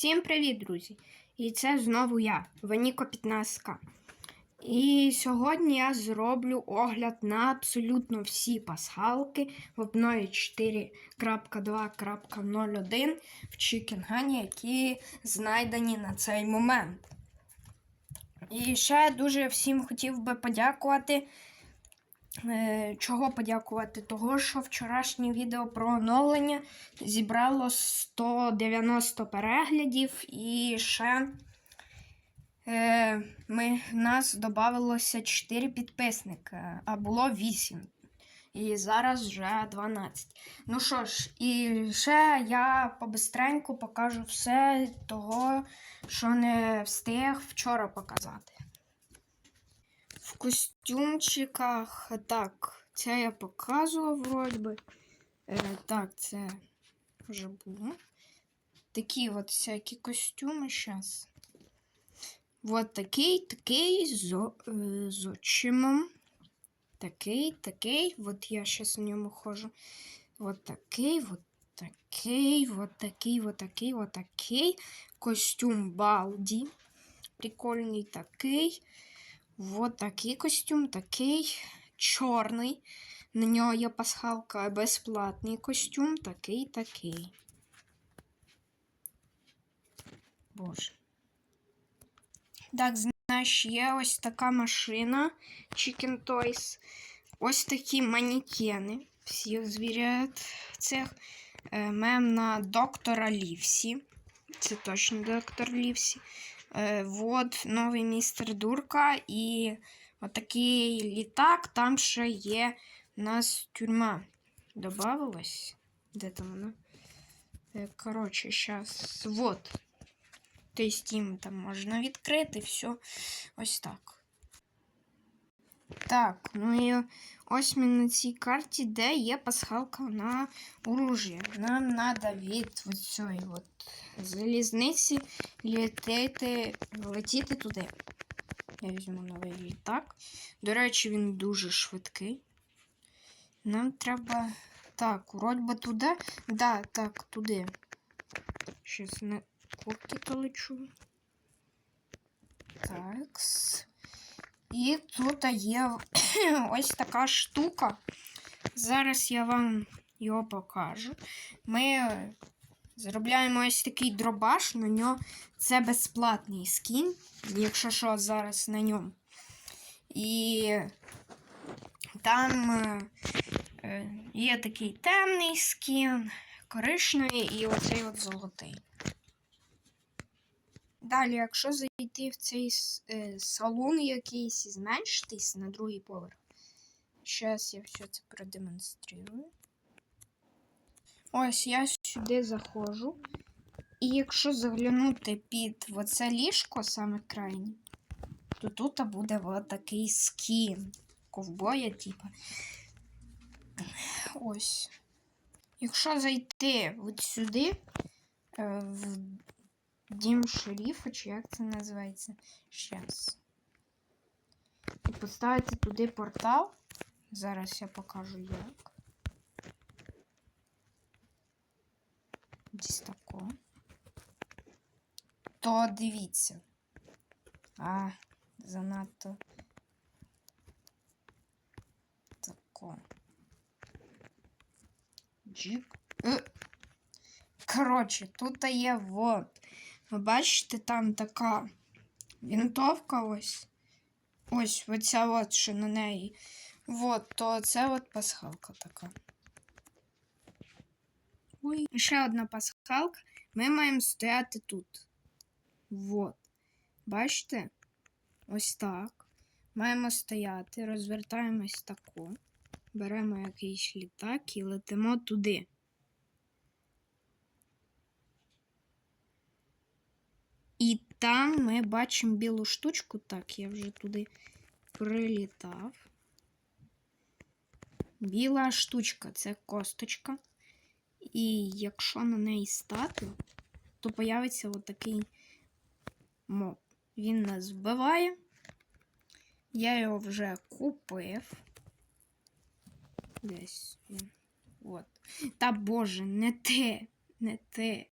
Всім привіт, друзі! І це знову я, Ваніко 15. І сьогодні я зроблю огляд на абсолютно всі пасхалки в обнові 4.2.01 в Чікінгані, які знайдені на цей момент. І ще дуже всім хотів би подякувати. Е, Чого подякувати? Того, що вчорашнє відео про оновлення зібрало 190 переглядів і ще е, ми, нас додавалося 4 підписника, а було 8. І зараз вже 12. Ну що ж, і ще я побистреньку покажу все того, що не встиг вчора показати. В костюмчиках. Так, це я показував вроді би. Е, так, це вже було. Такі от всякі костюми зараз. Вот такий, такий з, е, з очимом. Такий, такий. От я зараз в ньому ходжу. Вот такий, вот такий, вот такий, вот такий, вот такий. Костюм Балді. Прикольний такий. Вот такий костюм, такий чорний. На нього є пасхалка, безплатний костюм, такий, такий. Боже. Так, знаєш, є ось така машина Chicken Toys. Ось такі манекени. Всі звіряють цих. Е, Мем на доктора Лівсі. Це точно доктор Лівсі. Е, вот новий містер Дурка і отакий літак. Там ще є у нас тюрма. Добавилась. Де там вона? Е, Коротше, зараз. Вот. Тобто їм там можна відкрити, все. Ось так. Так, ну і ось ми на цій карті, де є пасхалка на оружие. Нам треба від от цієї от залізниці летіти, летіти туди. Я візьму новий літак. До речі, він дуже швидкий. Нам треба. Так, вроді би туди. Да, так, туди. Щас на курки то лечу. Такс. І тут є ось така штука. Зараз я вам його покажу. Ми заробляємо ось такий дробаш, на нього це безплатний скін, якщо що, зараз на ньому. І там е, е, є такий темний скін, коричневий і оцей от золотий. Далі, якщо зайти в цей е, салон якийсь і зменшитись на другий поверх. Зараз я все це продемонструю. Ось я сюди заходжу. І якщо заглянути під оце ліжко, саме крайнє, то тут буде такий скін. Ковбоя, типа. Ось. Якщо зайти от сюди, е, в Дім шерифа, чи як це називається? Щас. І поставити туди портал. Зараз я покажу як. Десь тако. То дивіться. А, занадто. Тако. Джик. Е. Коротше, тут є вот. Ви бачите, там така вінтовка ось. Ось оця от, що на неї. Вот, то це от пасхалка така. Ой. Ще одна пасхалка. Ми маємо стояти тут. Вот. Бачите? Ось так. Маємо стояти, розвертаємось тако. Беремо якийсь літак і летимо туди. І там ми бачимо білу штучку. Так, я вже туди прилітав. Біла штучка це косточка. І якщо на неї стати, то появиться отакий моб. Він нас вбиває. Я його вже купив. Десь він. От. Та боже, не те, не те.